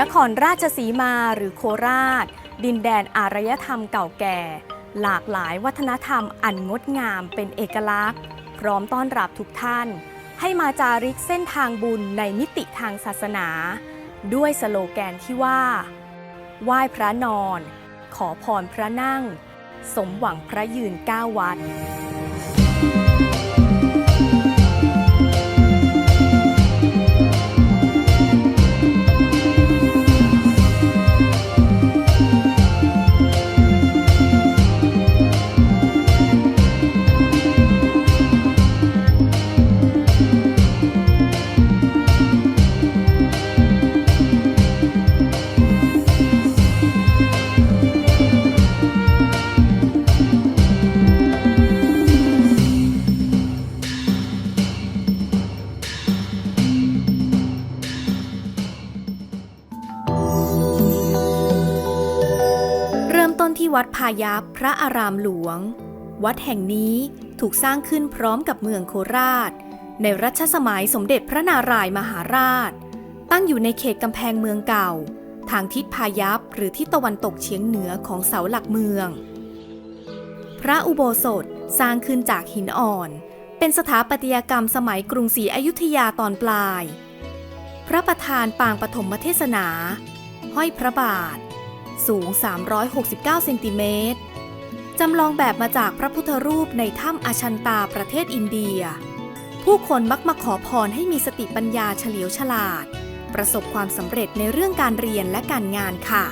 นครราชสีมาหรือโคราช ดินแดนอารยธรรมเก่าแก่ หลากหลายวัฒนธรรมอันงดงามเป็นเอกลักษณ์ พร้อมต้อนรับทุกท่าน ให้มาจาริกเส้นทางบุญในมิติทางศาสนา ด้วยสโลแกนที่ว่า ไหว้พระนอน ขอพรพระนั่ง สมหวังพระยืนเก้าวัด วัดพายัพพระอารามหลวง วัดแห่งนี้ถูกสร้างขึ้นพร้อมกับเมืองโคราช ในรัชสมัยสมเด็จพระนารายมหาราช ตั้งอยู่ในเขตกำแพงเมืองเก่า ทางทิศพายัพหรือทิศตะวันตกเฉียงเหนือของเสาหลักเมือง พระอุโบสถสร้างขึ้นจากหินอ่อน เป็นสถาปัตยกรรมสมัยกรุงศรีอยุธยาตอนปลาย พระประธานปางปฐมเทศนา ห้อยพระบาท สูง 369 เซนติเมตร จำลองแบบมาจากพระพุทธรูปในถ้ำอาชันตาประเทศอินเดีย ผู้คนมักมาขอพรให้มีสติปัญญาเฉลียวฉลาด ประสบความสำเร็จในเรื่องการเรียนและการงานค่ะ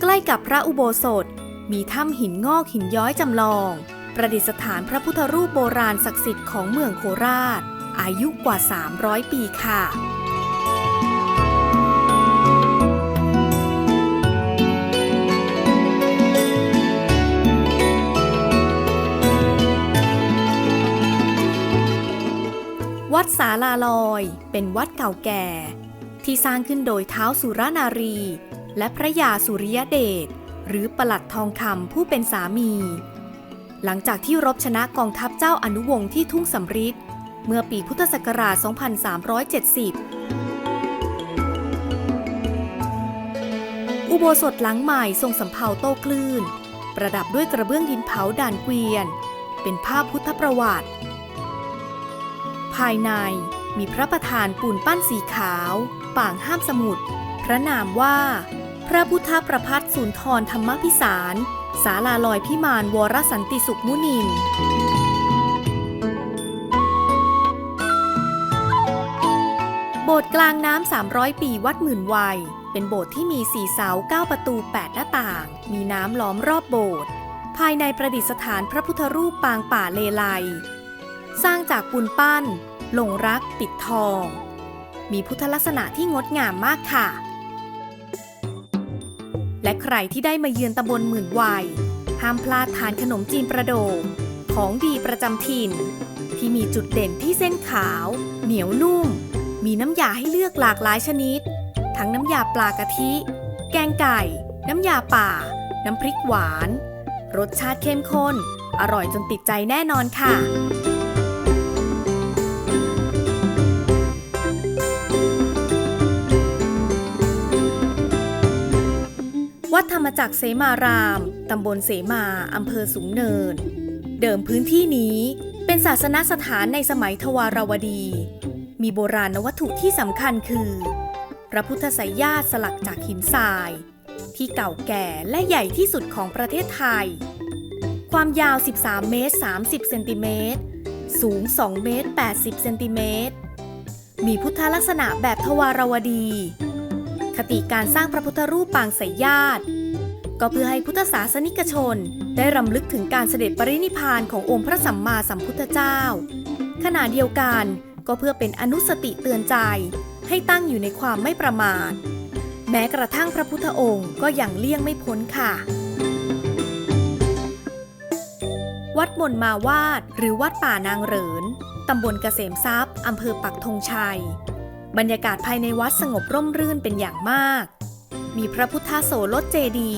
ใกล้กับพระอุโบสถ มีถ้ำหินงอกหินย้อยจำลอง ประดิษฐานพระพุทธรูปโบราณศักดิ์สิทธิ์ของเมืองโคราช อายุกว่า 300 ปีค่ะ วัดสาลาลอย เป็นวัดเก่าแก่ ที่สร้างขึ้นโดยเท้าสุรนารี และพระยาสุริยเดชหรือประหลัดทองคำผู้เป็นสามี หลังจากที่รบชนะกองทัพเจ้าอนุวงศ์ที่ทุ่งสำริดเมื่อปีพุทธศักราช 2370อุโบสถหลังใหม่ทรงสำเภาโต้คลื่น ประดับด้วยกระเบื้องดินเผาด่านเกวียน เป็นภาพพุทธประวัติ ภายในมีพระประธานปูนปั้นสีขาว ป่างห้ามสมุทรพระนามว่า พระพุทธประพัฒสุนทรธรรมพิสารศาลาลอยพิมานวรสันติสุขมุนินโบสถ์กลางน้ำ 300 ปีวัดหมื่นวัย เป็นโบสถ์ที่มี4เสา9ประตู 8 หน้าต่าง มีน้ำล้อมรอบโบสถ์ ภายในประดิษฐานพระพุทธรูปปางป่าเลไล สร้างจากปูนปั้นลงรักปิดทอง มีพุทธลักษณะที่งดงามมากค่ะ และใครที่ได้มาเยือนตำบลหมื่นวัย ห้ามพลาดทานขนมจีนประโดงของดีประจำถิ่น ที่มีจุดเด่นที่เส้นขาว เหนียวนุ่ม มีน้ำยาให้เลือกหลากหลายชนิด ทั้งน้ำยาปลากะทิ แกงไก่ น้ำยาป่า น้ำพริกหวาน รสชาติเข้มข้น อร่อยจนติดใจแน่นอนค่ะ วัดธรรมจักรเสมาราม ตำบลเสมาอำเภอสูงเนิน เดิมพื้นที่นี้เป็นศาสนสถานในสมัยทวารวดี มีโบราณวัตถุที่สำคัญคือ พระพุทธไสยญาติสลักจากหินทราย ที่เก่าแก่และใหญ่ที่สุดของประเทศไทย ความยาว 13 เมตร 30 เซนติเมตร สูง 2 เมตร 80 เซนติเมตร มีพุทธลักษณะแบบทวารวดี คติการสร้างพระพุทธรูปปางไสยญาติ ก็เพื่อให้พุทธศาสนิกชน ได้รำลึกถึงการเสด็จปรินิพพานขององค์พระสัมมาสัมพุทธเจ้า ขณะเดียวกันก็เพื่อเป็นอนุสติเตือนใจ ให้ตั้งอยู่ในความไม่ประมาทแม้กระทั่งพระพุทธองค์ก็ยังเลี่ยงไม่พ้นค่ะ วัดมนมาวาดหรือวัดป่านางเหริน ตำบลเกษมทรัพย์ อำเภอปักธงชัย บรรยากาศภายในวัดสงบร่มรื่นเป็นอย่างมาก มีพระพุทธโสรถเจดี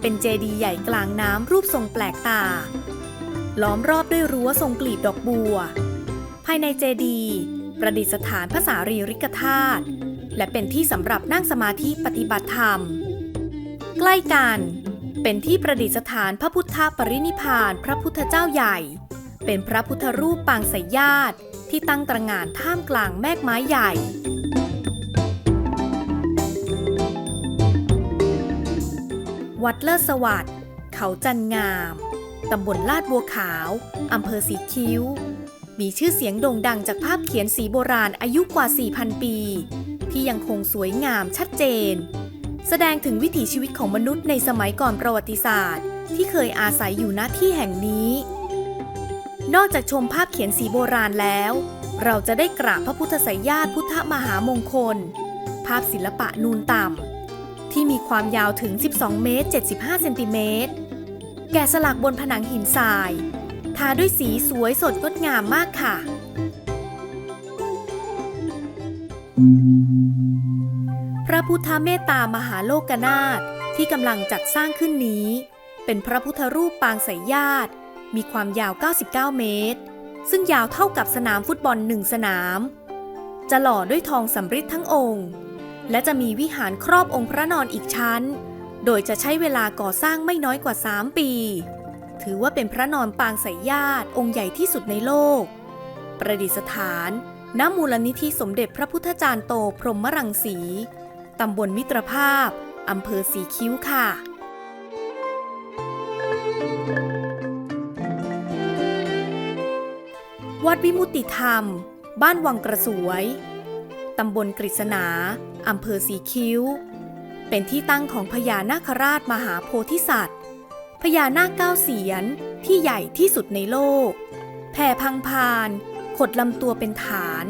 เป็นเจดีย์ใหญ่กลางน้ำรูปทรงแปลกตา ล้อมรอบด้วยรั้วทรงกลีบดอกบัว ภายในเจดีประดิษฐานพระสารีริกธาตุและเป็นที่สำหรับนั่งสมาธิปฏิบัติธรรม ใกล้กันเป็นที่ประดิษฐานพระพุทธปรินิพานพระพุทธเจ้าใหญ่ เป็นพระพุทธรูปปางสายญาติ ที่ตั้งตระหง่านท่ามกลางแมกไม้ใหญ่วัดเลิศสวัสดิ์ เขาจันงาม ตำบลลาดบัวขาว อำเภอสีคิ้ว มีชื่อเสียงโด่งดังจากภาพเขียนสีโบราณอายุกว่า 4,000 ปี ที่ยังคงสวยงามชัดเจน แสดงถึงวิถีชีวิตของมนุษย์ในสมัยก่อนประวัติศาสตร์ ที่เคยอาศัยอยู่ณที่แห่งนี้ นอกจากชมภาพเขียนสีโบราณแล้ว เราจะได้กราบพระพุทธสยญาติพุทธมหามงคล ภาพศิลปะนูนต่ำ ที่มีความยาวถึง 12 เมตร 75 เซนติเมตร แกะสลักบนผนังหินทราย ทาด้วยสีสวยสดงดงามมากค่ะ พระพุทธเมตตามหาโลกนาถที่กำลังจัดสร้างขึ้นนี้ เป็นพระพุทธรูปปางสายญาติ มีความยาว 99 เมตร ซึ่งยาวเท่ากับสนามฟุตบอลหนึ่งสนาม จะหล่อด้วยทองสำริดทั้งองค์ และจะมีวิหารครอบองค์พระนอนอีกชั้น โดยจะใช้เวลาก่อสร้างไม่น้อยกว่า 3 ปี ถือว่าเป็นพระนอนปางสายญาติองค์ใหญ่ที่สุดในโลก ประดิษฐานณมูลนิธิสมเด็จพระพุทธจารย์โตพรหมรังสี ตำบลมิตรภาพ อำเภอสีคิ้วค่ะ วัดวิมุติธรรม บ้านวังกระสวย ตำบลกฤษณาอำเภอสีคิ้ว เป็นที่ตั้งของพญานาคราชมหาโพธิสัตว์ พญานาคเก้าเสียนที่ใหญ่ที่สุดในโลก แผ่พังพาน ขดลำตัวเป็นฐาน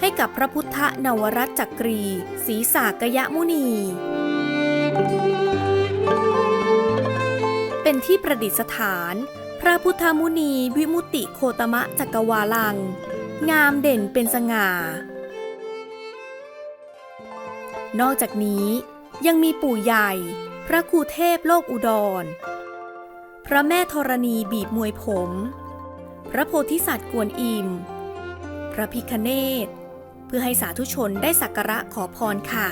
ให้กับพระพุทธนวรัตจักรีศรีสากยะมุนี เป็นที่ประดิษฐาน พระพุทธมุนีวิมุติโคตมะจักรวาลัง งามเด่นเป็นสง่า นอกจากนี้ยังมีปู่ใหญ่ พระครูเทพโลกอุดร พระแม่ธรณีบีบมวยผม พระโพธิสัตว์กวนอิม พระพิคเนตเพื่อให้สาธุชนได้สักการะขอพรค่ะ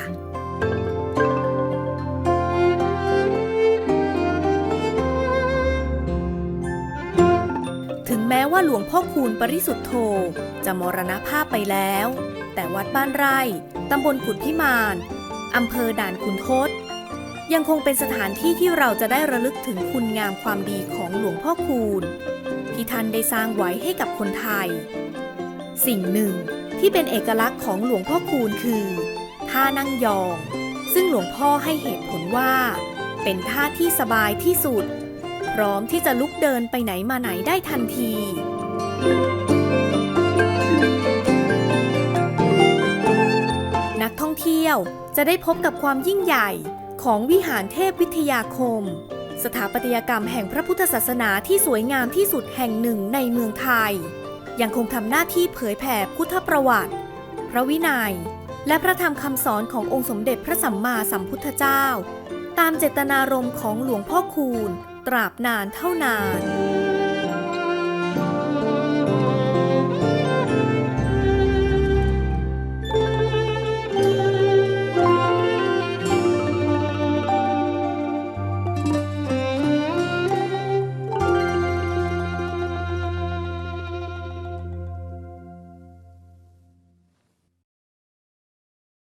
ว่าหลวงพ่อคูณปริสุทธโธจะมรณภาพไปแล้ว แต่วัดบ้านไร่ ตำบลขุนพิมาน อำเภอด่านขุนทดยังคงเป็นสถานที่ที่เราจะได้ระลึกถึงคุณงามความดีของหลวงพ่อคูณ ที่ท่านได้สร้างไว้ให้กับคนไทย สิ่งหนึ่งที่เป็นเอกลักษณ์ของหลวงพ่อคูณคือท่านั่งยอง ซึ่งหลวงพ่อให้เหตุผลว่า เป็นท่าที่สบายที่สุด ร้อมที่จะลุกเดินไปไหนมาไหนได้ทันที นักท่องเที่ยวจะได้พบกับความยิ่งใหญ่ของวิหารเทพวิทยาคม สถาปัตยกรรมแห่งพระพุทธศาสนาที่สวยงามที่สุดแห่งหนึ่งในเมืองไทย ยังคงทำหน้าที่เผยแผ่พุทธประวัติ พระวินัย และพระธรรมคำสอนขององค์สมเด็จพระสัมมาสัมพุทธเจ้า ตามเจตนารมณ์ของหลวงพ่อคูณ ตราบนานเท่านาน